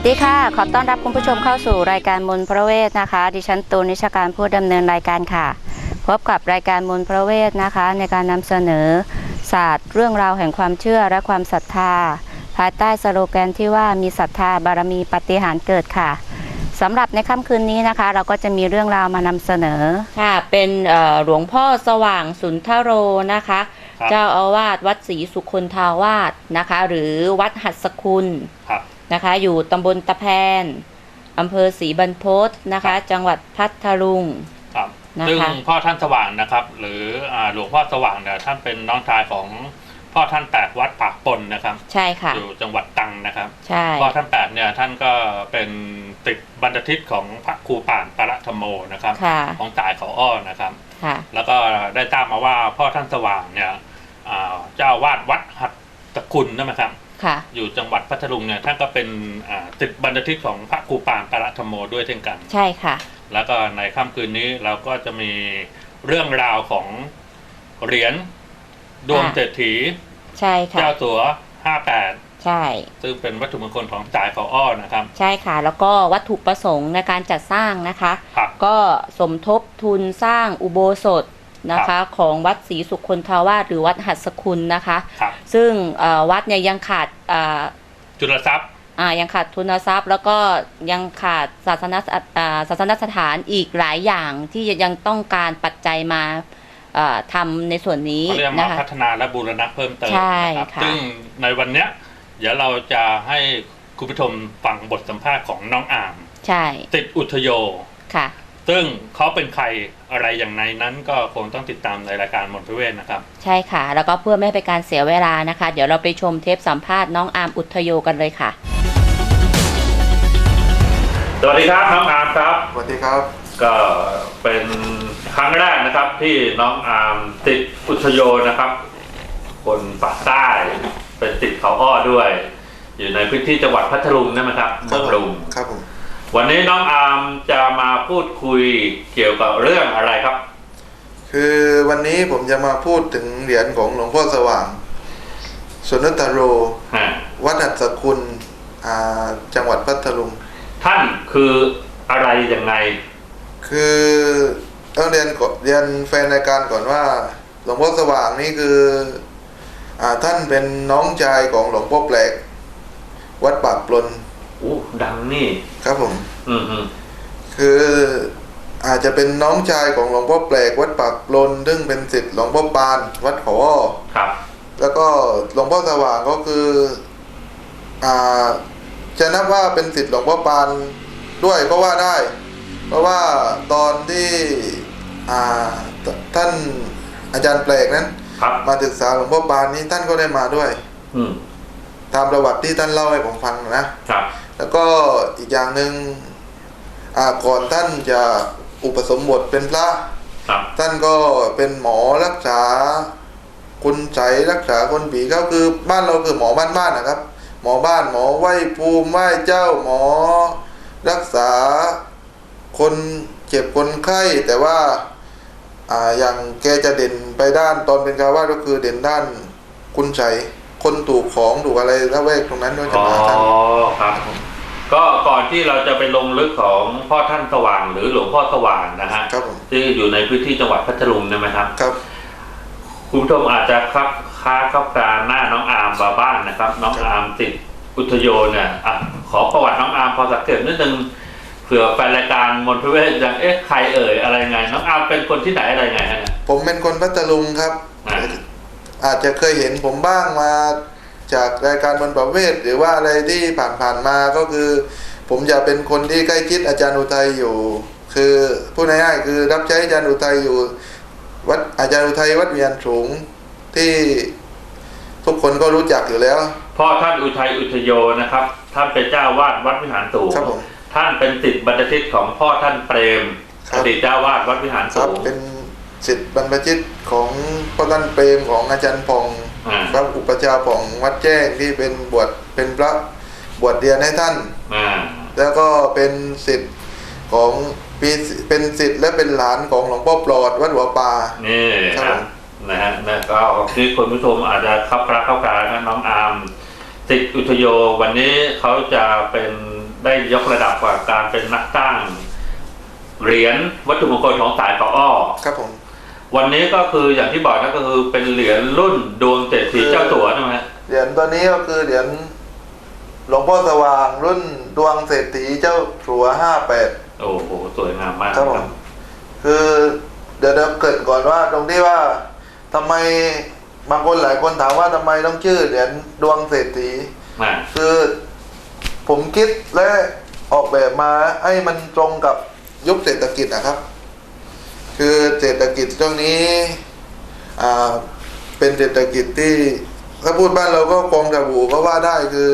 สวัสดีค่ะ ขอต้อนรับคุณผู้ชมเข้าสู่รายการมนต์พระเวทนะคะ ดิฉันตูนนิชการผู้ดำเนินรายการค่ะ พบกับรายการมนต์พระเวทนะคะ ในการนำเสนอศาสตร์ เรื่องราวแห่งความเชื่อและความศรัทธา ภายใต้สโลแกนที่ว่ามีศรัทธาบารมีปาฏิหารย์เกิดค่ะสำหรับในค่ำคืนนี้นะคะ เราก็จะมีเรื่องราวมานำเสนอค่ะ เป็นเอ่อหลวงพ่อสว่างสุนทโรนะคะครับเจ้าอาวาสวัดศรีสุคนทาวาสนะคะ หรือวัดหัสคุณครับ นะคะ อยู่ตำบลตะแพนอำเภอศรีบรรพตนะคะ จังหวัดพัทลุง ครับนะคะ ซึ่งพ่อท่านสว่างนะครับ หรืออ่าหลวงพ่อสว่างเนี่ยท่านเป็นน้องชายของพ่อท่านแปดวัดปากปนนะครับ ใช่ค่ะ อยู่จังหวัดตรังนะครับ ใช่ พ่อท่านแปดเนี่ยท่านก็เป็นติดบรรณทิตของพระครูป่านปรธรรมโมนะครับ ค่ะ ของจ่ายเขาอ้อนะครับ ค่ะ แล้วก็ได้ทราบมาว่าพ่อท่านสว่างเนี่ยอ่าเจ้าวาดวัดหัตถคุณนะครับ ค่ะ อยู่จังหวัดพัทลุงเนี่ยท่านก็เป็นอ่าติดบรรณทิตของพระครูป่านปรธรรมโมด้วยเช่นกัน ใช่ค่ะ แล้วก็ในค่ำคืนนี้เราก็จะมีเรื่องราวของเหรียญดวงอ่าเศรษฐีใช่ค่ะเจ้าสัว58ใช่ ซึ่งเป็นวัตถุมงคลของจ่ายเขาอ้อนะครับ ใช่ค่ะ แล้วก็วัตถุประสงค์ในการจัดสร้างนะคะครับก็สมทบทุนสร้างอุโบสถ นะคะของวัดศรีสุคนทาวาสหรือวัดหัสคุณนะคะ ครับ ซึ่งเอ่อวัดเนี่ยยังขาดอ่าจุลทรัพย์ อ่ายังขาดทุนทรัพย์ แล้วก็ยังขาดศาสนสอ่าศาสนสถานอีกหลายอย่างที่ยังต้องการปัจจัยมาเอ่อทำในส่วนนี้เขาเรียกนะมาคะ พัฒนาและบูรณะเพิ่มเติมใช่นะครับ ค่ะ ซึ่งในวันเนี้ย เดี๋ยวเราจะให้คุณผู้ชมฟังบทสัมภาษณ์ของน้องอาม ใช่ติดอุทโย ค่ะ ซึ่งเขาเป็นใครอะไรอย่างไรนั้นก็คงต้องติดตามในรายการมนต์พระเวทนะครับ ใช่ค่ะ แล้วก็เพื่อไม่ให้เป็นการเสียเวลานะคะ เดี๋ยวเราไปชมเทปสัมภาษณ์น้องอาร์มอุทโยกันเลยค่ะ สวัสดีครับน้องอามครับ สวัสดีครับ ก็เป็นครั้งแรกนะครับที่น้องอาร์มติดอุทโยนะครับ คนปากใต้เป็นติดเขาอ้อด้วย อยู่ในพื้นที่จังหวัดพัทลุงนั่นไหมครับครัเมืองผมลุงครับผม วันนี้น้องอาร์มจะมาพูดคุยเกี่ยวกับเรื่องอะไรครับ คือวันนี้ผมจะมาพูดถึงเหรียญของหลวงพ่อสว่างสุนทรโร ฮะวัดหัตถคุณอ่าจังหวัดพัทลุง ท่านคืออะไรยังไง คือต้องเรียนก่อนเรียนแฟนรายการก่อนว่า หลวงพ่อสว่างนี่คืออาท่านเป็นน้องชายของหลวงพ่อแปลก วัดปากปลนอู้ ดังนี่ ครับผม อืมอืมคืออาจจะเป็นน้องชายของหลวงพ่อแปลกวัดปากปลนซึ่งเป็นศิษย์หลวงพ่อปาน วัดเขาอ้อครับ แล้วก็หลวงพ่อสว่างก็คือ อ่าจะนับว่าเป็นสิทธิ์หลวงพ่อปานด้วยก็ว่าได้ เพราะว่าตอนที่อ่าทท่านอาจารย์แปลกนั้นครับมาศึกษาหลวงพ่อปานนี้ท่านก็ได้มาด้วย อืมตามประวัติที่ท่านเล่าให้ผมฟังนะครับ แล้วก็อีกอย่างหนึ่งอ่าก่อนท่านจะอุปสมบทเป็นพระครับท่านก็เป็นหมอรักษาคุณใจรักษาคนผีก็คือบ้านเราคือหมอบ้านบ้านนะครับ หมอบ้านหมอไหว้ภูมิไหว้เจ้าหมอ รักษาคนเจ็บคนไข้แต่ว่าอ่าอย่างแกจะเด่นไปด้านตอนเป็นคารวาสก็คือเด่นด้านคุณใจคนถูกของถูกอะไรละแวกตรงนั้นก็จะอ๋อมาท่านครับ ก็ก่อนที่เราจะไปลงลึกของพ่อท่านสว่างหรือหลวงพ่อสว่างนะฮะครับผมที่อยู่ในพื้นที่จังหวัดพัทลุงใช่ไหมครับ ครับ คุณผู้ชมอาจจะครับค้าครับการหน้าน้องอาร์มมาบ้างนะครับ น้องอาร์มติดอุทโยเนี่ยอะขอประวัติน้องอาร์มพอสักเกตนิดนึงเผื่อแฟนรายการมนต์พระเวทยังเอ๊ะใครเอ่ยอะไรไง น้องอาร์มเป็นคนที่ไหนอะไรไงฮะเนี่ยผมเป็นคนพัทลุงครับอ่าอาจจะเคยเห็นผมบ้างมา จากรายการบนประเวทหรือว่าอะไรที่ผ่านๆมาก็คือ ผมจะเป็นคนที่ใกล้ชิดอาจารย์อุทัยอยู่ คือพูดง่ายๆคือรับใช้อาจารย์อุทัยอยู่วัดอาจารย์อุทัยวัดเวียนสูงที่ทุกคนก็รู้จักอยู่แล้วพ่อท่านอุทัยอุทโยนะครับ ท่านเป็นเจ้าวาดวัดวิหารสูงครับผมท่านเป็นติดบรรพชิตของพ่อท่านเปรมครัอบดีตเจ้าวาดวัดวิหารคสูรับงเป็นสิทธิ์บรรพชิตของพ่อท่านเปรมของอาจารย์พองอ่า พระอุปชฌาย์ของวัดแจ้งที่เป็นบวชเป็นพระบวชเรียนให้ท่านอ่าแล้วก็เป็นสิทธิ์ของปีเป็นสิทธิ์และเป็นหลานของหลวงพ่อปลอดวัดหัวป่านี่ครับนะผมนะฮะนะก็ที่คุณผู้ชมอาจจะเข้าพระเข้าการนะน้องอาร์มติดอุทโยวันนี้เขาจะเป็นได้ยกระดับกว่าการเป็นนักสร้างเหรียญวัตถุมงคลของสายเขาอ้อครับผม วันนี้ก็คืออย่างที่บอกนะก็คือเป็นเหรียญรุ่นดวงเศรษฐีเจ้าสัวใช่ไหมฮะเหรียญตัวนี้ก็คือเหรียญหลวงพ่อสว่างรุ่นดวงเศรษฐีเจ้าสัวห้าแปดโอ้โหสวยงามมากครับผมคือเดี๋ยวเดี๋ยวเกริดก่อนว่าตรงที่ว่าทำไมบางคนหลายคนถามว่าทำไมต้องชื่อเหรียญดวงเศรษฐีอ่าคือผมคิดและออกแบบมาให้มันตรงกับยุคเศรษฐกิจนะครับ คือเศรษฐกิจช่วงนี้อ่าเป็นเศรษฐกิจที่ถ้าพูดบ้านเราก็กองกระบูก็ว่าได้คือ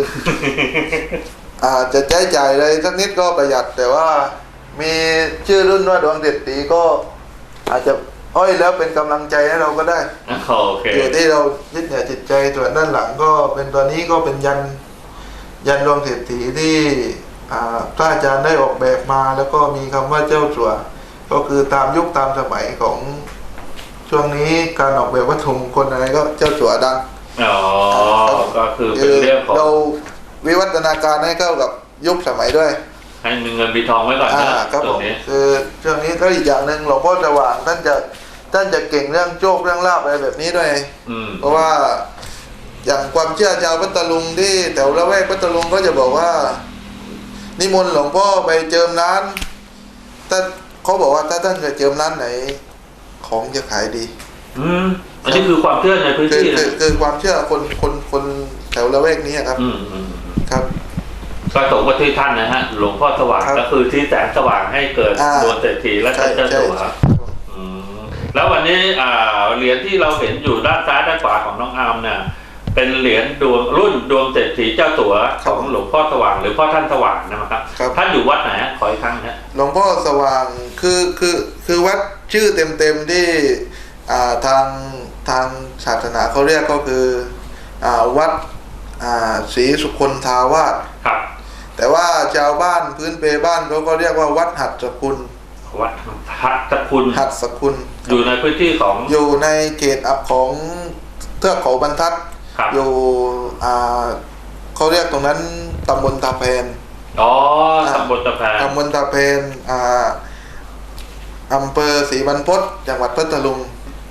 อาจจะใช้จ่ายอะไรสักนิดก็ประหยัด แต่ว่ามีชื่อรุ่นว่าดวงเศรษฐีก็ อาจจะอ้อยแล้วเป็นกำลังใจให้เราก็ได้โอเคอยู่ที่เรายึดเหนี่ยวจิตใจส่วนด้านหลังก็เป็นตัวนี้ก็เป็นยันยันดวงเศรษฐีที่อ่าพระอาจารย์ได้ออกแบบมา แล้วก็มีคำว่าเจ้าสัว ก็คือตามยุคตามสมัยของช่วงนี้การออกแบบวัตถุมงคลอะไรก็เจ้าสัวดังอ๋อก็คือเป็นเรื่องของเราวิวัฒนาการให้เข้ากับยุคสมัยด้วย ให้มีเงินมีทองไว้ก่อนอ่านะครับผตรงมนี้คือช่วงนี้ก็อีกอย่างหนึ่งหลวงพ่อสว่างท่านจะท่านจะเก่งเรื่องโชคเรื่องลาบอะไรแบบนี้ด้วยอืมเพราะว่าอย่างความเชื่อชาวพัทลุงที่แถวละแวกพัทลุงก็จะบอกว่า นิมนต์หลวงพ่อไปเจิมร้านถ้า เขาบอกว่าถ้าท่านจะเจิมร้านไหน ของจะขายดี อืมอันนี้คือความเชื่อในพื้นคือที่คือนะคือความเชื่อคนคนคนแถวละแวกนี้ครับ อืมอืมอืมครับ ก็ตกว่าที่ท่านนะฮะ หลวงพ่อสว่างครับก็คือที่แสงสว่างให้เกิดอ่า ดวงเศรษฐีและใช่เจ้าใช่สัวอืมแล้ววันนี้อ่าเหรียญที่เราเห็นอยู่ด้านซ้ายด้านขวาของน้องอาร์มเนี่ยเป็นเหรียญดวงรุ่นดวงเศรษฐีเจ้าสัวของหลวงพ่อสว่างหรือพ่อท่านสว่างนะครับ ครับ ท่านอยู่วัดไหนฮะขออีกครั้งนะหลวงพ่อสว่าง คือคือคือวัดชื่อเต็มๆที่อ่าทางทางศาสนาเขาเรียกก็คืออ่าวัดอ่าศรีสุคนทาวาสครับ แต่ว่าชาวบ้านพื้นเปบ้านเขาก็เรียกว่าวัดหัดสกุลวัดพัทคุณหัดสกุล อยู่ในพื้นที่ของอยู่ในเขตอับของเทือกเขาบรรทัดครับอยู่อ่าเขาเรียกตรงนั้นตำบลตาเพนอ๋อตำบลตะแพงตำบลตาเพนอ่า อำเภอศรีบรรพตจังหวัดพัทลุง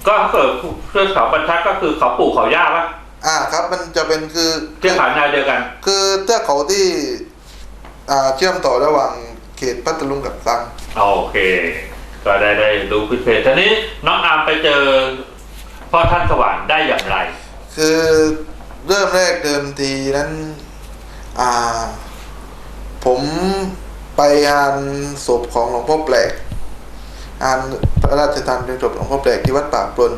ก็ถ้าเกิดเพื่อเขาบรรทัดก็คือเขาปู่เขาย่าปะอ่าครับมันจะเป็นคือเที่ยวขาแนวเดียวกัน คือเทือกเขาที่อ่าเชื่อมต่อระหว่างเขตพัทลุงกับตรังโอเค ก็ได้ได้ดูพื้นเพทีนี้น้องอาร์มไปเจอพ่อท่านสว่างได้อย่างไร คือเริ่มแรกเดิมทีนั้นอ่า ผมไปงานศพของหลวงพ่อแปลก งานพระราชทานเป็นศพหลวงพ่อแปลกที่วัดปากปลน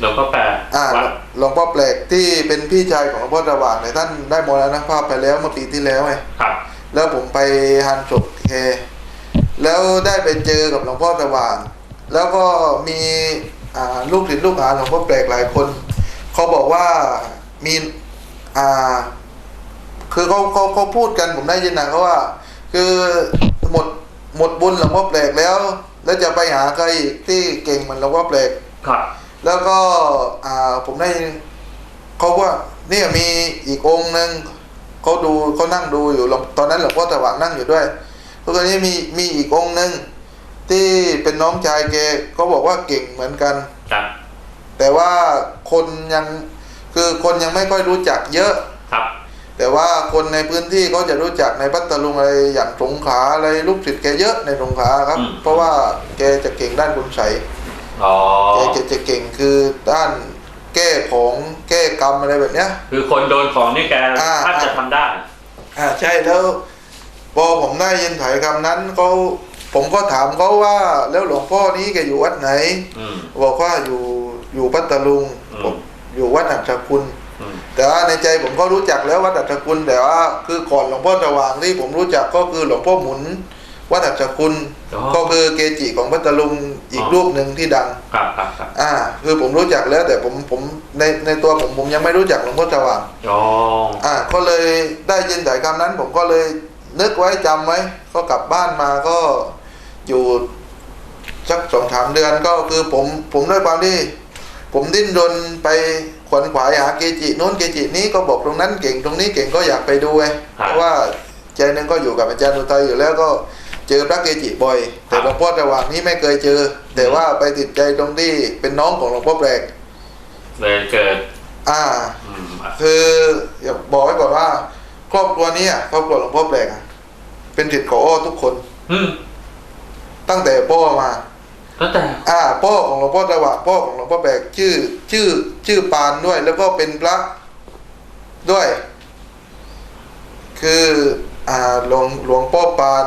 หลวงพ่อแปดอ่าวัดหลวงพ่อแปลกที่เป็นพี่ชายของหลวงพ่อสว่างเนี่ยท่านได้มรณภาพไปแล้วเมื่อปีที่แล้วไงครับ แล้วผมไปงานศพแกแล้วได้ไปเจอกับหลวงพ่อสว่าง แล้วก็มีอ่าลูกศิษย์ลูกหาหลวงพ่อแปลกหลายคนเขาบอกว่ามีอ่าคือเขาเขาเขาพูดกันผมได้ยินนะเขาว่า คือหมดหมดบุญหลวงพ่อแปลกแล้ว แล้วจะไปหาใครอีกที่เก่งเหมือนหลวงพ่อแปลกครับ แล้วก็อ่าผมได้เขาว่าเนี่ยมีอีกองค์หนึ่งเขาดูเขานั่งดูอยู่หลวงตอนนั้นหลวงพ่อสว่างนั่งอยู่ด้วยเพราะตอนนี้มีมีอีกองค์หนึ่งที่เป็นน้องชายแกเขาบอกว่าเก่งเหมือนกันครับแต่ว่าคนยังคือคนยังไม่ค่อยรู้จักเยอะครับ แต่ว่าคนในพื้นที่เขาจะรู้จักในพัทลุงอะไรอย่างสงขลาอะไรลูกศิษย์แกเยอะในสงขลาครับ เพราะว่าแกจะเก่งด้านคุณใสยอ๋อแกจะจะเก่งคือด้านแก้ของแก้กรรมอะไรแบบเนี้ย คือคนโดนของนี่แกอ่าท่านจะทำได้ อ่าใช่แล้วพอผมได้ยินถอยคำนั้นเขาผมก็ถามเขาว่าแล้วหลวงพ่อนี้แกอยู่วัดไหนอืมบอกว่าอยู่อยู่พัทลุงอืมผมอยู่วัดอัศคุณอืม แต่ว่าในใจผมก็รู้จักแล้ววัดอัศคุณแต่ว่าคือก่อนหลวงพ่อสว่างที่ผมรู้จักก็คือหลวงพ่อหมุนวัดอัศคุณอ๋อก็คือเกจิของพัทลุงอีกอ๋อรูปหนึ่งที่ดังครับครับครับอ่า คือผมรู้จักแล้วแต่ผมผมในในตัวผมผมยังไม่รู้จักหลวงพ่อสว่างอ๋ออ่า ก็เลยได้ยินแต่คำนั้น ผมก็เลยนึกไว้จำไว้ ก็กลับบ้านมาก็อยู่สักสองสามเดือนก็คือผมผมด้วยความที่ผมดิ้นรนไป ขวนขวายหาเกจิโน้นเกจินี้ก็บอกตรงนั้นเก่งตรงนี้เก่งก็อยากไปดูไงเพราะว่าใจหนึ่งก็อยู่กับอาจารย์อุทัยอยู่แล้วก็เจอพระเกจิบ่อย แต่หลวงพ่อสว่างนี้ไม่เคยเจอ แต่ว่าไปติดใจตรงที่เป็นน้องของหลวงพ่อแปลกเลยเกิด อ่าอืมอะคืออย่าบอกไว้ก่อนว่า ครอบครัวนี้อะครอบครัวหลวงพ่อแปลกอะเป็นศิษย์ของอ้อทุกคนอืมตั้งแต่พ่อมา ตั้งแต่อ่าพ่อของหลวงพ่อสว่างพ่อของหลวงพ่อแปลกชื่อ ชื่อ ชื่อปานด้วย แล้วก็เป็นพระด้วย คืออ่าหลวงหลวงพ่อปาน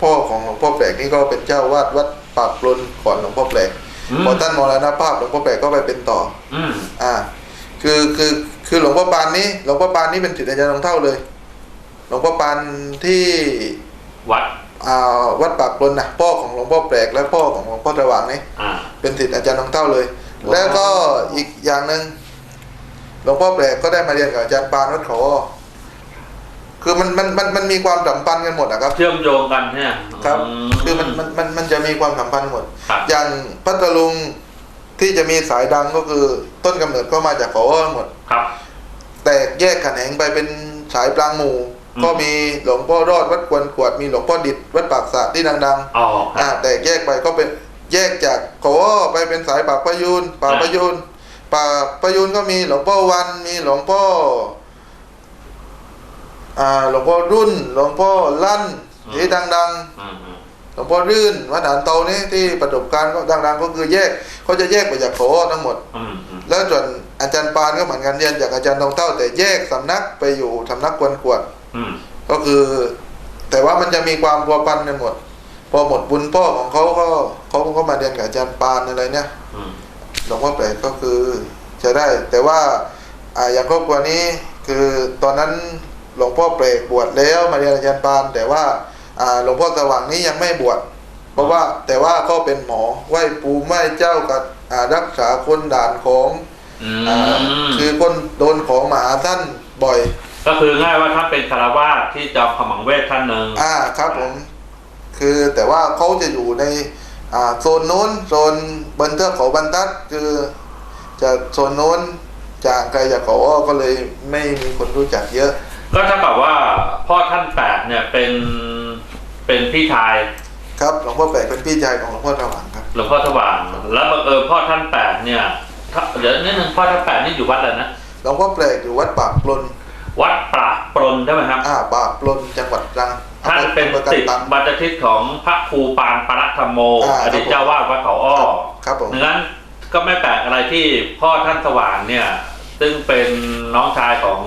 พ่อของหลวงพ่อแปลกนี่ก็เป็นเจ้าวาดวัดปากปลนก่อนหลวงพ่อแปลกอืมพอท่านมรณภาพหลวงพ่อแปลกก็ไปเป็นต่อ อืมอ่า คือคือคือหลวงพ่อปานนี้หลวงพ่อปานนี่เป็นศิษย์อาจารย์ทองเท่าเลย หลวงพ่อปานที่วัดอ่า วัดปากปลนนะพ่อของหลวงพ่อแปลกและพ่อของหลวงพ่อสว่างนี่อ่าเป็นศิษย์อาจารย์ทองเท่าเลยว้าวแล้วก็อีกอย่างหนึ่งหลวงพ่อแปลกก็ได้มาเรียนกับอาจารย์ปานวัดเขาอ้อคือมันมันมันมันมีความสัมพันธ์กันหมดนะครับ เชื่อมโยงกันเนี่ยครับมคือมันมันมันมันจะมีความสัมพันธ์หมดครับอย่างพัทลุงที่จะมีสายดังก็คือต้นกำเนิดก็มาจากเขาอ้อหมดครับ แตกแยกแขนงไปเป็นสายปรางหมู่อืม ก็มีหลวงพ่อรอดวัดกวนขวดมีหลวงพ่อดิษฐ์วัดปากสระที่ดังอ๋อๆคอ่ารับแตกแยกไปก็เป็นแยกจากโกอ้อไปเป็นสายปากประยูนปากอ่าประยูนปากประยูนก็มีหลวงพ่อวันมีหลวงพ่ออ่าหลวงพ่อรุ่น หลวงพ่อลั่นที่ดังๆอืมอืมหลวงพ่อรื่นวัดหานเตานี่ที่ประสบการณ์ก็ดังๆก็คือแยกเขาจะแยกไปจากโขทั้งหมดอืมอืมแล้วส่วนอาจารย์ปานก็เหมือนกันเรียนจากอาจารย์ทองเต้าแต่แยกสำนักไปอยู่สำนักกวนขวดอืม ก็คือ แต่ว่ามันจะมีความพัวพันกันหมด พอหมดบุญพ่อของเขาก็เขาก็มาเรียนกับอาจารย์ปานอะไรเนี่ยอืมหลวงพ่อแปลกก็คือจะได้ แต่ว่าอ่าอย่างครอบครัวนี้คือตอนนั้นหลวงพ่อแปลกบวชแล้วมาเรียนอาจารย์ปาน แต่ว่าอ่าหลวงพ่อสว่างนี้ยังไม่บวชเพราะว่าแต่ว่าก็เป็นหมอไหว้ปูไหว้เจ้ากับอ่ารักษาคนด่านของอือ่ามคือคนโดนของมหาท่านบ่อย ก็คือง่ายว่าถ้าเป็นคารวาสที่จอมขมังเวทท่านหนึ่งอ่าครับผม คือแต่ว่าเขาจะอยู่ในอ่าโซนนู้นโซนบนเทือกเขาบรรทัด คือจะโซนนู้นจางไกลจากเขาอ้อก็เลยไม่มีคนรู้จักเยอะ ก็เท่ากับว่าพ่อท่านแปดเนี่ยเป็นเป็นพี่ชายครับหลวงพ่อแปลกเป็นพี่ชายของหลวงพ่อสว่างครับหลวงพ่อสว่าง แล้วบังเอิญพ่อท่านแปดเนี่ยถ้าเดี๋ยวนิดนึงพ่อท่านแปดนี่อยู่วัดอะไรนะหลวงพ่อแปลกอยู่วัดปากปลน วัดปรากปรนใช่ไหมครับอ่าปากปลนจังหวัดตรังท่านเป็นอำภอกันศิษย์ตังบรรพชิตของพระครูปานปรัตธรรมโมอ่าอดีตเจ้าวาดวัดเขาอ้อครับผมดังนั้นก็ไม่แปลกอะไรที่พ่อท่านสว่างเนี่ย ซึ่งเป็นน้องชายของ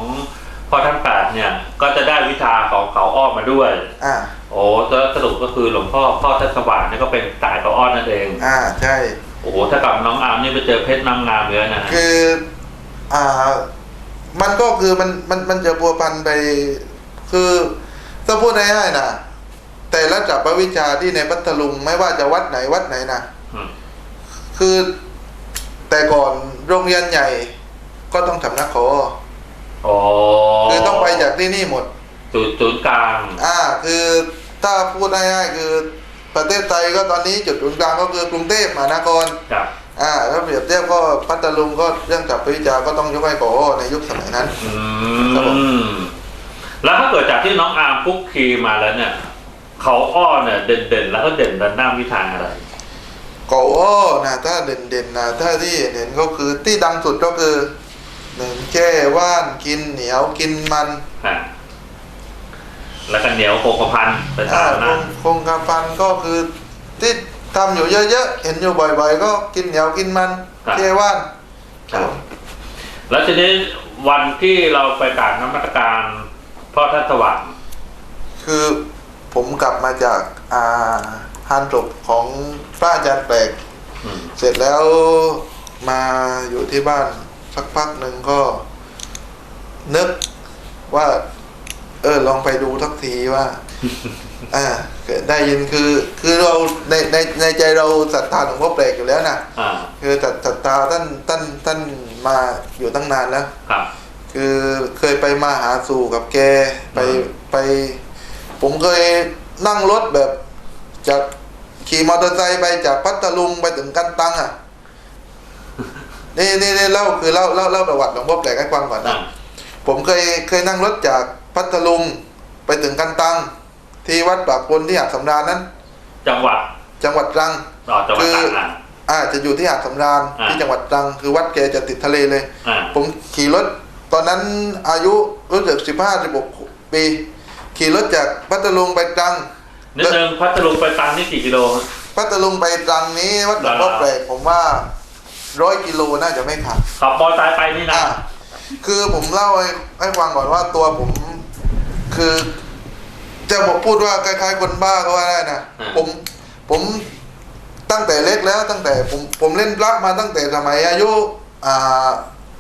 พ่อท่านแปดเนี่ย ก็จะได้วิชาของเขาอ้อมาด้วย อ่า โอ้แล้วสรุปก็คือหลวงพ่อพ่อท่านสว่างเนี่ยก็เป็นสายเขาอ้อนั่นเอง อ่า ใช่ โอ้โหถ้ากับน้องอาร์มนี่ไปเจอเพชรน้ำงามเยอะนะฮะคือ อ่า มันก็คือมันมันมันจะพัวพันไป คือถ้าพูดง่ายๆนะแต่ละจับวิชาที่ในพัทลุงไม่ว่าจะวัดไหนวัดไหนนะอืมคือแต่ก่อนโรงเรียนใหญ่ ก็ต้องสำนักขอโอ้คือต้องไปจากที่นี่หมดจุดศูนย์กลาง อ่า คือถ้าพูดง่ายๆคือประเทศไทยก็ตอนนี้จุดศูนย์กลางก็คือกรุงเทพมหานครครับ อ่าถ้าเปรียบเทียบก็พัทลุงก็เรื่องจับวิชาก็ต้องยกให้ขอในยุคสมัยนั้นอืครับผมมแล้วถ้าเกิดจากที่น้องอาร์มคุกคีมาแล้วเนี่ย เขาอ้อเนี่ยเด่นๆ แล้วก็เด่นด้านหน้าวิชาอะไรกออ้อนะถ้าเด่นๆนะถ้าที่เห็นก็คือที่ดังสุดก็คือหนึ่งแก้ว่านกินเหนียวกินมันอะแล้วก็เหนียวโคกพันเป็นอ่าตามคนั้นงคงกระพันก็คือที่ ทำอยู่เยอะๆ เห็นอยู่บ่อยๆ ก็กินเหนียวกินมันแก้ว่านครับแล้วทีนี้วันที่เราไปกรารน้ำมัตการพ่อท่านสว่างคือผมกลับมาจากอ่าฮันศพของพระอาจารย์แปลก อืมเสร็จแล้วมาอยู่ที่บ้านสักพักหนึ่งก็ นึกว่า เออลองไปดูทักทีว่า อ่าได้ยินคือคือเราในในในใจเราศรัทธาหลวงพ่อแปลกอยู่แล้วนะอ่าคือศรัทศรัทธาท่านท่านท่านมาอยู่ตั้งนานแล้วครับคือเคยไปมาหาสู่กับแกไปอืมไป ผมเคยนั่งรถแบบจากขี่มอเตอร์ไซค์ไปจากพัทลุงไปถึงกันตังอะนี่นี่นี่เล่าคือเล่าเล่าเล่าประวัติหลวงพ่อแปลกให้ฟังก่อนนะอ่าผมเคยเคยนั่งรถจากพัทลุงไปถึงกันตัง ที่วัดปากพลที่หาดสำราญนั้น จังหวัดจังหวัดตรังต่อจังหวัดคือตรังอะอ่าจะอยู่ที่หาดสำราญอ่า ที่จังหวัดตรังคือวัดแกจะติดทะเลเลย อ่าผมขี่รถ ตอนนั้นอายุรู้สึกสิบห้าสิบหกปี ขี่รถจากพัทลุงไปตรัง นิดนึงพัทลุงไปตรังนี่กี่กิโล พัทลุงไปตรังนี้วัดหลวงพ่ออ่าแปลกผมว่าร้อยกิโลน่าจะไม่ขาด ขับมอเตอร์ไซค์ไปนี่นะ อ่าคือผมเล่าให้ให้ฟังก่อนว่าตัวผม คือ จะบอกพูดว่าคล้ายๆคนบ้าก็ว่าได้นะผมผมตั้งแต่เล็กแล้วตั้งแต่ผมผมเล่นพระมาตั้งแต่สมัยอายุอ่า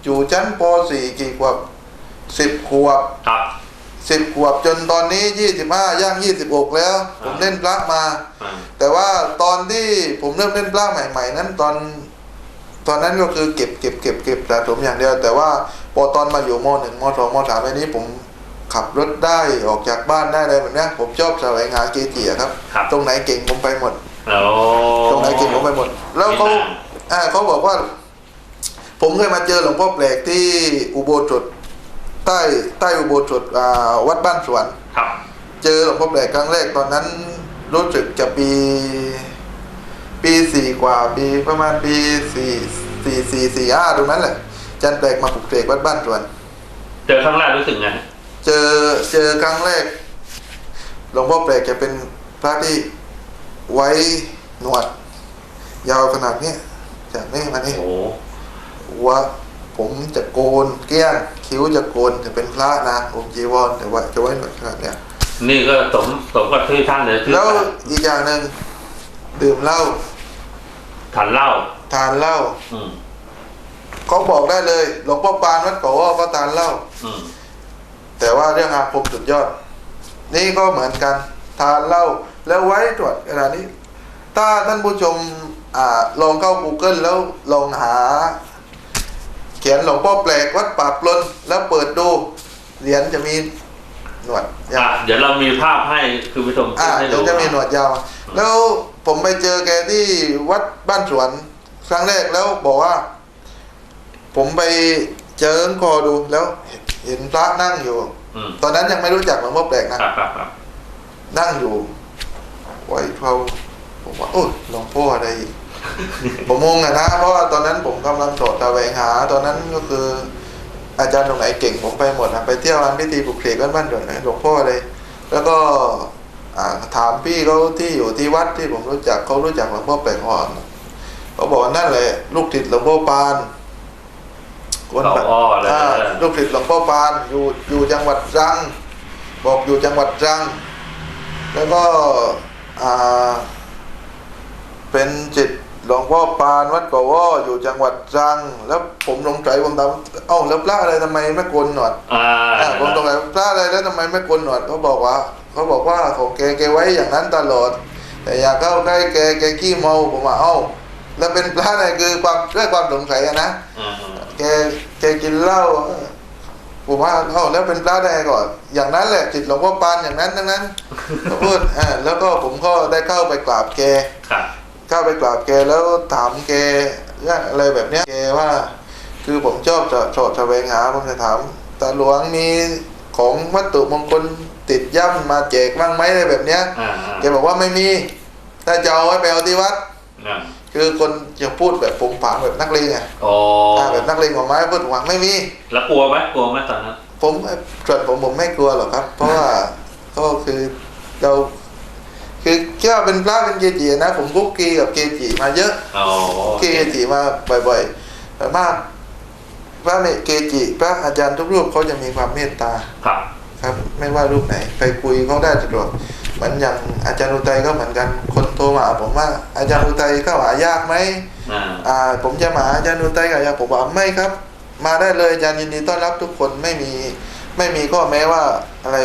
อยู่ชั้นป .4 กี่ขวบสิบขวบครับสิบขวบจนตอนนี้ยี่สิบห้าย่างยี่สิบหกแล้ว ผมเล่นพระมาอ่าแต่ว่าตอนที่ผมเริ่มเล่นพระใหม่ ๆ นั้นตอน ตอนนั้นก็คือเก็บเก็บเก็บเก็บสะสมอย่างเดียว แต่ว่าพอตอนมาอยู่มหนึ่งมสองมสามอันนี้ผม ขับรถได้ออกจากบ้านได้เลยแบบเนี้ยผมชอบแสวงหาเกจิอะครับ ครับ ตรงไหนเก่งผมไปหมดโอ้ตรงไหนเก่งผมไปหมด แล้วเขามีหน้าอ่าเขาบอกว่า ผมเคยมาเจอหลวงพ่อแปลกที่อุโบสถใต้ใต้อุโบสถอ่าวัดบ้านสวน ครับ เจอหลวงพ่อแปลกครั้งแรกตอนนั้นรู้สึกจะปี ปีสี่กว่าปีประมาณปีสี่สี่สี่สี่ห้าตรงนั้นแหละอาจันแปลกมาปลุกเสกวัดบ้านสวน เจอครั้งแรกรู้สึกไง เจอเจอครั้งแรกหลวงพ่อแปลกจะเป็นพระที่ไว้หนวด ยาวขนาดเนี้ยจากนี้มานี่โอ้หัวผมจะโกนเกลี้ยงคิ้วจะโกนจะเป็นพระนะองค์จีวรแต่ว่าจะไว้หนวดขนาดเนี้ยนี่ก็สมสมกับชื่อท่านเลยชื่อแล้วอีกอย่างหนึ่งดื่มเหล้าถันเหล้าทานเหล้าอืมเขาบอกได้เลยหลวงพ่อปานวัดเก่าว่าก็ทานเหล้าอืม แต่ว่าเรื่องอาคมสุดยอด นี่ก็เหมือนกันทานเหล้าแล้วไว้ตรวจขนาดนี้ ถ้าท่านผู้ชมอ่าลองเข้า Google แล้วลองหา เขียนหลวงพ่อแปลกวัดปากปลนแล้วเปิดดูเหรียญจะมีหนวดยาอะวเดี๋ยวเรามีภาพให้คือผู้ชมอ่าให้เดี๋ยวจะมีหนวดยาว แล้วผมไปเจอแกที่วัดบ้านสวนครั้งแรกแล้วบอกว่า ผมไป เจอคอดูแล้วเห็นพระนั่งอยู่อืมตอนนั้นยังไม่รู้จักหลวงพ่อแปลกนะครับครับครับนั่งอยู่ไว้เขาผมว่าโอ้ยหลวงพ่ออะไรอีกผมงงอะนะ เพราะว่าตอนนั้นผมกำลังโสดตะแหวงหา ตอนนั้นก็คือ อาจารย์ตรงไหนเก่งผมไปหมดนะไปเที่ยวงานพิธีปลุกเสกบ้านๆเดี๋ยวนะหลวงพ่อเลย แล้วก็อ่าถามพี่เขาที่อยู่ที่วัดที่ผมรู้จักเขารู้จักหลวงพ่อแปลกอ่อนเขาบอกว่านั่นแหละลูกศิษย์หลวงพ่อปาน เขาอ้อเลยอ่าลูกศิษย์หลวงพ่อปานอยู่อยู่จังหวัดตรัง บอกอยู่จังหวัดตรัง แล้วก็อ่าเป็นจิตหลวงพ่อปานวัดก่อว่าอยู่จังหวัดตรัง แล้วผมสงสัยผมถามเอ้าแล้วพระอะไรทำไมไม่โกนหนวดอ่าอ่าผมสงสัยพระอะไรแล้วทำไมไม่โกนหนวดเขาบอกว่าเขาบอกว่าเขาแกแกไว้อย่างนั้นตลอด แต่อยากเข้าใกล้แกแกขี้เมาผมว่าเอ้าแล้วเป็นพระอะไรคือความเรื่องความสงสัยอะนะอืม แกแกกินเหล้าเออผมว่าเอ้าแล้วเป็นพระได้ไงก่อนอย่างนั้นแหละจิตหลวงพ่อปานอย่างนั้นทั้งนั้นเขาพูดอ่าแล้วก็ผมก็ได้เข้าไปกราบแกครับเข้าไปกราบแกแล้วถามแกเรื่องอะไรแบบเนี้ยแกว่า คือผมชอบจะโสดแสวงหาผมจะถามตาหลวงมีของวัตถุมงคลติดย่ำมาแจกบ้างไหมอะไรแบบเนี้ยอ่าแกบอกว่าไม่มี ถ้าจะเอาไว้ไปเอาที่วัดอ่า คือคนจะพูดแบบผมผางแบบนักเลงอะโอ้อ่าแบบนักเลงของไม้พูดหวังไม่มี แล้วกลัวไหมกลัวไหมตอนนั้น ผมส่วนผมผมไม่กลัวหรอกครับ เพราะว่าก็คือเราคือแค่ว่าเป็นพระเป็นเกจินะ ผมคุกคีกับเกจิมาเยอะอ๋อเกจิมาบ่อยๆแต่มากพระเกจิพระอาจารย์ทุกรูปเขาจะมีความเมตตาครับ ครับ ไม่ว่ารูปไหน ไปคุยเขาได้สะดวกเห มือนอย่างอาจารย์อุทัยก็เหมือนกันคนโทรมาหาผมว่า อาจารย์อุทัยเข้าหายากไหมอ่าอ่าผมจะมาหาอาจารย์อุทัยกับอาจารย์ผมบอกไม่ครับ มาได้เลยอาจารย์ยินดีต้อนรับทุกคนไม่มีไม่มีข้อแม้ว่าอะไร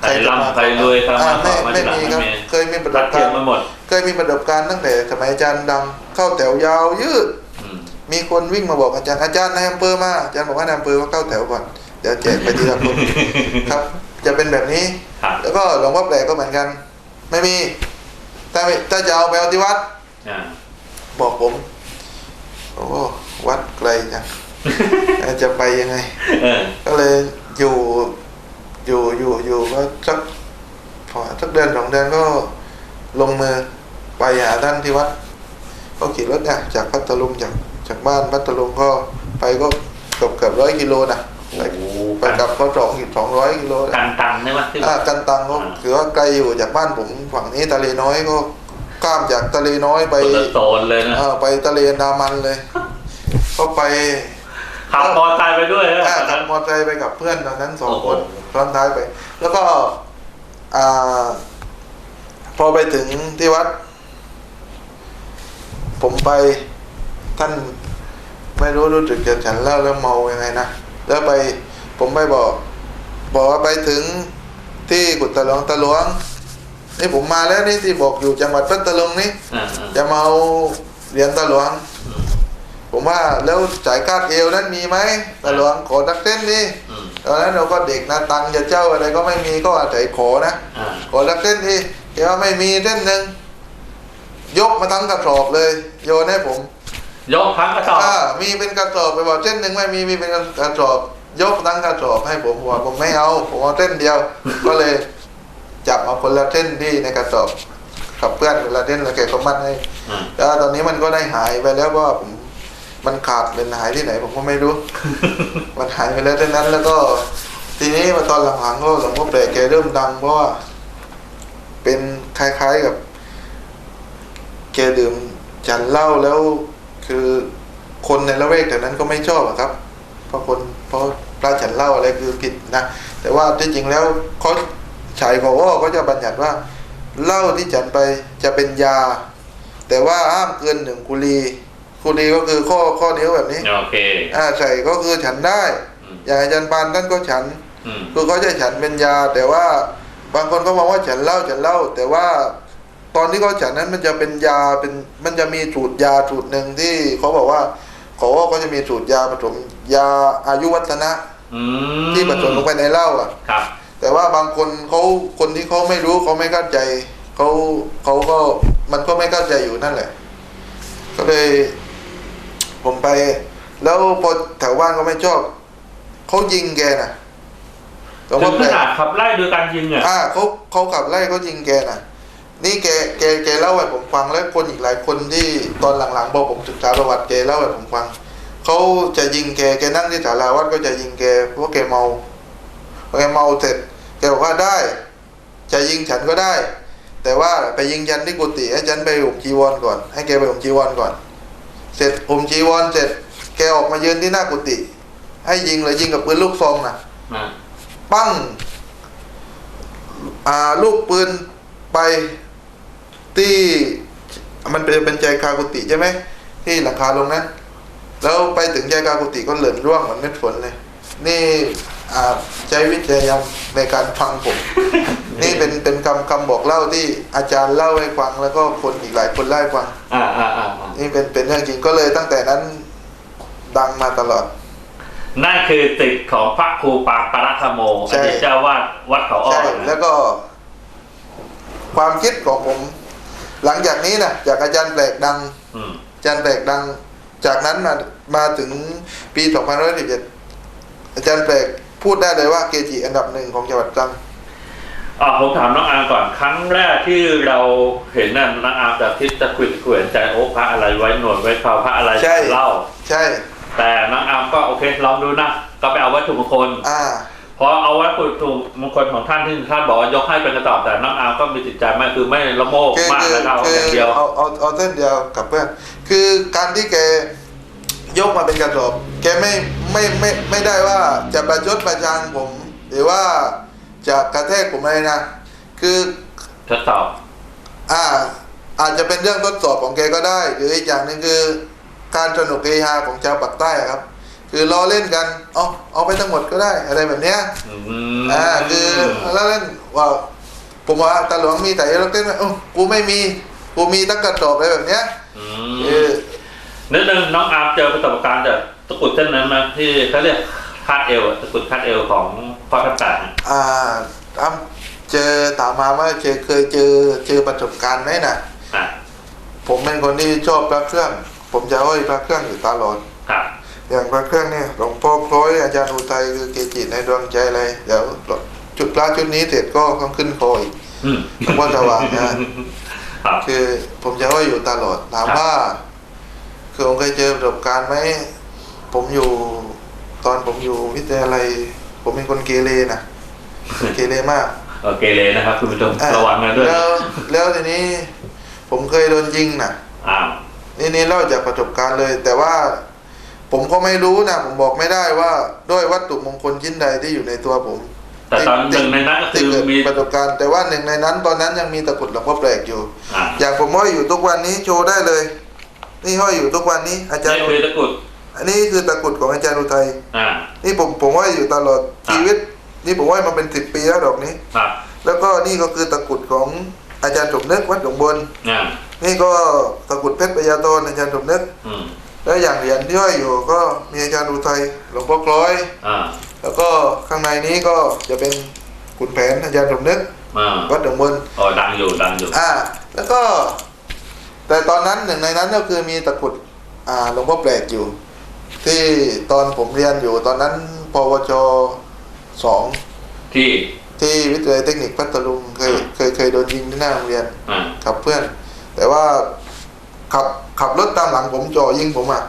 ใครร่ำใครรวยใครอ่ามาไม่ขอมาไม่ทีหลังมีครับไม่มีเคยมีประสรับดเทีกายรมณ์มาหมดเคยมีประสบการณ์ตั้งแต่สมัยอาจารย์ดังเข้าแถวยาวยืดอืมมีคนวิ่งมาบอกอาจารย์อาจารย์นายอำเภอมาอาจารย์บอกว่านายอำเภอว่าเข้าแถวก่อนเดี๋ยวแจกไปทีละคนครับ จะเป็นแบบนี้ ครับแล้วก็หลวงพ่อแปลกก็เหมือนกัน ไม่มี ถ้าไม่ถ้าจะเอาไปเอาที่วัด อ่า บอกผม โอ้วัดไกลจัง จะไปยังไง เออ ก็เลยอยู่อยู่อยู่อยู่ก็สักสักเดือนสองเดือนก็ลงมือไปหาท่านที่วัด ก็ขี่รถเนี่ยจากพัทลุงจากจากบ้านพัทลุงก็ไปก็เกือบเกือบร้อยกิโลนะไปโอ้โห ไปกลับก็สองสองร้อยกิโลนะกันตังใช่ไหมที่อ่ากันตังก็อ่าถือว่าไกลอยู่จากบ้านผมฝั่งนี้ทะเลน้อยก็ข้ามจากทะเลน้อยไปคนละโซนเลยนะเอ่อไปทะเลอันดามันเลย ก็ไปขับมอเตอร์ไซค์ไปด้วยนะอ่าตอนขันั้บนมอเตอร์ไซค์ไปกับเพื่อนตอนนั้นสองโอ้โหคนซ้อนท้ายไป แล้วก็อ่าพอไปถึงที่วัด ผมไปท่านไม่รู้รู้สึกจะฉันเหล้าแล้วเมายังไงนะ แล้วไป ผมไปบอก บอกว่าไปถึงที่กุฎตะหลวงตะหลวง นี่ผมมาแล้วนี่ที่บอกอยู่จังหวัดพัทลุงนี่อ่าอ่าจะมาเอาเหรียญตะหลวงอืมผมว่าแล้วจ่ายคาดเอวนั้นมีไหมตะหลวงขอทักเส้นนี่อืมตอนนั้นเราก็เด็กนะตังค์จะเจ้าอะไรก็ไม่มีก็อาศัยขอนะอ่าขอทักเส้นที่แกว่าไม่มีเส้นหนึ่งยกมาทั้งกระสอบเลย โยนให้ผม ยกทั้งกระสอบอ่ามีเป็นกระสอบไปบอกเส้นหนึ่งไม่มีมีเป็นกระสอบ ยกทั้งกระสอบให้ผมผมบอกผมไม่เอาผมเอาเส้นเดียว ก็เลยจับมาคนละเส้นที่ในกระสอบกับเพื่อนคนละเส้นแล้วแกก็มัดให้อ่าแล้วตอนนี้มันก็ได้หายไปแล้วเพราะว่าผมมันขาดเป็นหายที่ไหน ผมก็ไม่รู้ มันหายไปแล้วเท่านั้น แล้วก็ ทีนี้มาตอนหลังๆก็หลวงพ่อแปลกแกเริ่มดังเพราะว่าเป็นคล้ายๆกับแกดื่มจันเหล้าแล้วคือคนในละแวกแถวนั้นก็ไม่ชอบอะครับ เพราะคนเพราะพระฉันเหล้าอะไรคือผิดนะแต่ว่าที่จริงแล้วเขาฉายของว่าเขาจะบัญญัติว่าเหล้าที่ฉันไปจะเป็นยา แต่ว่าห้ามเกินหนึ่งกุลีกุลีก็คือข้อข้อนิ้วแบบนี้โอเคอ่าใส่ก็คือฉันได้อืมอย่างอาจารย์ปานท่านก็ฉันอืมคือเขาจะฉันเป็นยา แต่ว่าบางคนก็มองว่าฉันเหล้าฉันเหล้าแต่ว่าตอนที่เขาฉันนั้นมันจะเป็นยาเป็นมันจะมีสูตรยาสูตรหนึ่งที่เขาบอกว่า เขาว่าเขาจะมีสูตรยาผสมยาอายุวัฒนะอืมที่ผสมลงไปในเหล้าอะครับแต่ว่าบางคนเขาคนที่เขาไม่รู้เขาไม่เข้าใจเขาเขาก็มันก็ไม่เข้าใจอยู่นั่นแหละ ก็เลย ผมไป แล้วพอแถวบ้านก็ไม่ชอบเขายิงแกนะหลวงถึพ่องขแปลกนาดขับไล่โดยการยิงอะอ่าเขาเขาขับไล่เขายิงแกน่ะ นี่แกแกแกเล่าให้ผมฟังแล้วคนอีกหลายคนที่ตอนหลังๆพอผมศึกษาประวัติแกเล่าให้ผมฟังเขาจะยิงแกแกนั่งที่ศาลาวัดก็จะยิงแกเพราะแกเมาพอแกเมาเสร็จแกบอกว่าได้ จะยิงฉันก็ได้ แต่ว่าไปยิงฉันที่กุฏิให้ฉันไปห่มจีวรก่อน ให้แกไปห่มจีวรก่อน เสร็จห่มจีวรเสร็จ แกออกมายืนที่หน้ากุฏิให้ยิงเลยยิงกับปืนลูกซองน่ะอ่าปั้งอ่าลูกปืนไป ที่มันเป็นเป็นใจคากุฏิใช่ไหมที่หลังคาลงนั้น แล้วไปถึงใจคากุฏิก็เหลินร่วงเหมือนเม็ดฝนเลย นี่อ่าใช้วิจารณในการฟังผม นี่เป็นเป็นคำคำบอกเล่าที่อาจารย์เล่าให้ฟังแล้วก็คนอีกหลายคนเล่าให้ฟังอ่าอ่าอ่าอ่านี่เป็นเป็นเรื่องจริงก็เลยตั้งแต่นั้นดังมาตลอด นั่นคือติดของพระครูปางปารัตโมอใช่ดีตเจ้าวาดวัดเขาอ้อใช่นะแล้วก็ ความคิดของผม หลังจากนี้นะจากอาจารย์แปลกดังอืมอาจารย์แปลกดัง จากนั้นมามาถึงปี2517อาจารย์แปลกพูดได้เลยว่าเกจิอันดับหนึ่งของจังหวัดตรังอ่าผมถามน้องอาร์มก่อนครั้งแรกที่เราเห็นน่ะน้องอาร์มจะคิดจะขุดเขวนใจโอ้พระอะไรไว้หนวดไว้เขาพระอะไรใช่เล่า ใช่ แต่น้องอาร์มก็โอเคลองดูนะก็ไปเอาวัตถุมงคลอ่า พอเอาวัตถุมงคลของท่านที่ท่านบอกว่ายกให้เป็นกระสอบแต่น้องอาร์มก็มีจิตใจไม่คือไม่ละโมบคือมากคือแล้วเอาคืออย่างเดียวเอาเอาเอาเส้นเดียวกับเพื่อนคือการที่แกยกมาเป็นกระสอบ แกไม่ไม่ไม่ไม่ได้ว่าจะประชดประชังผม หรือว่าจะกระแทกผมอะไรนะ คือทดสอบอ่า อาจจะเป็นเรื่องทดสอบของแกก็ได้ หรืออีกอย่างหนึ่งคือ การสนุกเฮฮาของชาวปากใต้อะครับ คือล้อเล่นกันเอาเอาไปทั้งหมดก็ได้อะไรแบบเนี้ยอืมอ่าคือแล้วเล่นว่าผมว่าตาหลวงมีแต่ยกเต้นไหมเอ้ากูไม่มีกูมีตั้งกระสอบอะไรแบบเนี้ยอืเอมอนึกนึงน้องอาร์มเจอประสบการณ์จากตะกรุดเส้นนั้นมาที่เขาเรียกคาดเอวอะตะกรุดคาดเอวของพ่อท่านแปดอะอ่าอ้ำเจอถามมาว่าเจอเคยเจอเจอประสบการณ์ไหมน่ะอะผมเป็นคนที่ชอบพระเครื่อง ผมจะห้อยพระเครื่องอยู่ตลอดครับ อย่างพระเครื่องเนี่ยหลวงพ่อคล้อยอาจารย์อุทัยคือเกจิในดวงใจเลยเดี๋ยวจุดพระชุดนี้เสร็จก็ต้องขึ้นคออีกอืมหลวงพ่อสว่างนะครับคือผมจะห้อยอยู่ตลอดถามครับว่า คือผมเคยเจอประสบการณ์ไหมผมอยู่ตอนผมอยู่วิทยาลัยผมเป็นคนเกเรนะเกเรมากโอเคเลยนะครับ คุณผู้ชมอะระวังนะด้วยแล้วแล้วทีนี้ ผมเคยโดนยิงนะอ้าวนี่นี่เล่าจากประสบการณ์เลย แต่ว่า ผมก็ไม่รู้นะผมบอกไม่ได้ว่าด้วยวัตถุมงคลชิ้นใดที่อยู่ในตัวผม แต่ตอนหนึ่งในนั้นก็ที่คือเกิดมีประสบการณ์แต่ว่าหนึ่งในนั้น ตอนนั้นยังมีตะกรุดหลวงพ่อแปลกอยู่อ่าอย่างผมห้อยอยู่ทุกวันนี้โชว์ได้เลย นี่ห้อยอยู่ทุกวันนี้ อาจารย์นี่คือตะกรุดอันนี้คือตะกรุดของอาจารย์อุทัยอ่านี่ผมผมห้อยอยู่ตลอดชีวิต นี่ผมห้อยมาเป็นสิบปีแล้วดอกนี้ครับแล้วก็นี่ก็คือตะกรุดของอาจารย์สมนึกวัดหลวงบนอ่านี่ก็ตะกรุดเพชรปยาโตนอาจารย์สมนึกอืม แล้วอย่างเหรียญที่ห้อยอยู่ก็มีอาจารย์อุทัยหลวงพ่อคล้อย อ่าแล้วก็ข้างในนี้ก็จะเป็นขุนแผนอาจารย์สมนึกอ่าวัดหลวงบนอ๋อดังอยู่ดังอยู่อ่า แล้วก็ แต่ตอนนั้นหนึ่งในนั้นก็คือมีตะกรุดอ่าหลวงพ่อแปลกอยู่ ที่ตอนผมเรียนอยู่ตอนนั้นปวชสองที่ ที่วิทยาลัยเทคนิคพัทลุงเคยเคยเคยโดนยิงที่หน้าโรงเรียน อ่ากับเพื่อน แต่ว่าขับขับรถตามหลังผมจ่อยิงผมอะ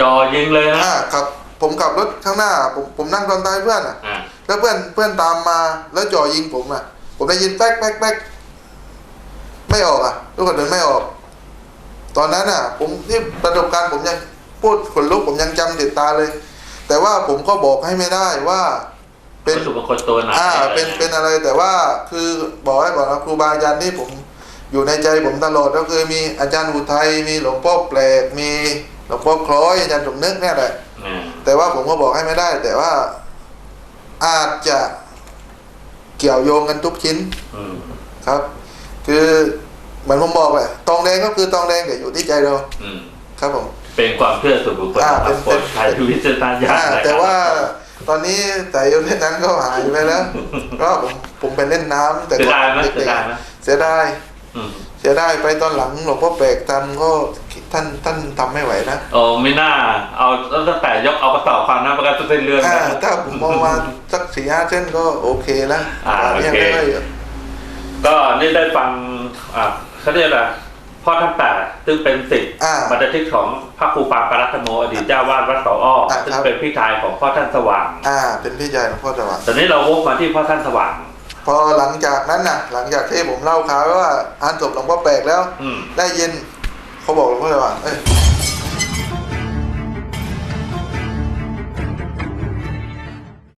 จอยิงเลยนะอ่าขับผมขับรถข้างหน้า ผมผมนั่งตอนท้ายเพื่อนอะอ่าแล้วเพื่อนเพื่อนตามมาแล้วจ่อยิงผมอะ ผมได้ยินแป๊กแป๊กแป๊กไม่ออกอะทุกคนเดินไม่ออก ตอนนั้นอะ ผมที่ประสบการณ์ผมยังพูดขนลุกผมยังจำติดตาเลย แต่ว่าผมก็บอกให้ไม่ได้ว่า เป็นวัตถุมงคลตัวไหนอ่าอะไรเป็นเป็นอะไรแต่ว่าคือบอกให้บอกนะครูบาอาจารย์ที่ผม อยู่ในใจผมตลอดก็คือมีอาจารย์อุทัยมีหลวงพ่อแปลกมีหลวงพ่อคล้อยอาจารย์สมนึกเนี่ยแหละอ่าแต่ว่าผมก็บอกให้ไม่ได้ แต่ว่าอาจจะเกี่ยวโยงกันทุกชิ้นอืมครับ คือเหมือนผมบอกแหละตองแดงก็คือตองแดงแต่อยู่ที่ใจเราอืมครับผมเป็นความเชื่อส่วนบุคคลอ่านะครับเป็นคนไทยวิจารณญาณอ่านะครับแต่ว่าตอนนี้แต่ยศนั้นก็หายไปแล้ว ก็ผมผมไปเล่นน้ำแต่เสียก่อนดายไหมเด็เสียกดายไหมๆเสียดายอืม เสียดายไปตอนหลังหลวงพ่อแปลกทำก็ท่านท่านทำไม่ไหวนะโอ้ไม่น่า เอาตั้งแต่ยกเอากระสอบความน้ำประกันตัวเส้นเรื่องอ่านะถ้าผมมองมาสักสี่ห้าเส้นก็โอเคแล้วอ่าตนนี้โอเคไม่ค่อยก็นี่ได้ฟังอ่าเขาเรียกอะไรพ่อท่านแปดซึ่งเป็นศิษย์อ่าบรรดาทิตของพระครูปางปารัตโมอดีตเจ้าวาดวัดเสาอ้ออ่าซึ่งครับเป็นพี่ชายของพ่อท่านสว่าง อ่า เป็นพี่ชายหลวงพ่อสว่างตอนนี้เราวกมาที่พ่อท่านสว่าง พอหลังจากนั้นน่ะหลังจากที่ผมเล่าข่าวว่าอ่านศพหลวงพ่อแปลกแล้วอืมได้ยินเขาบอกหลวงพ่อสว่างเอ้ย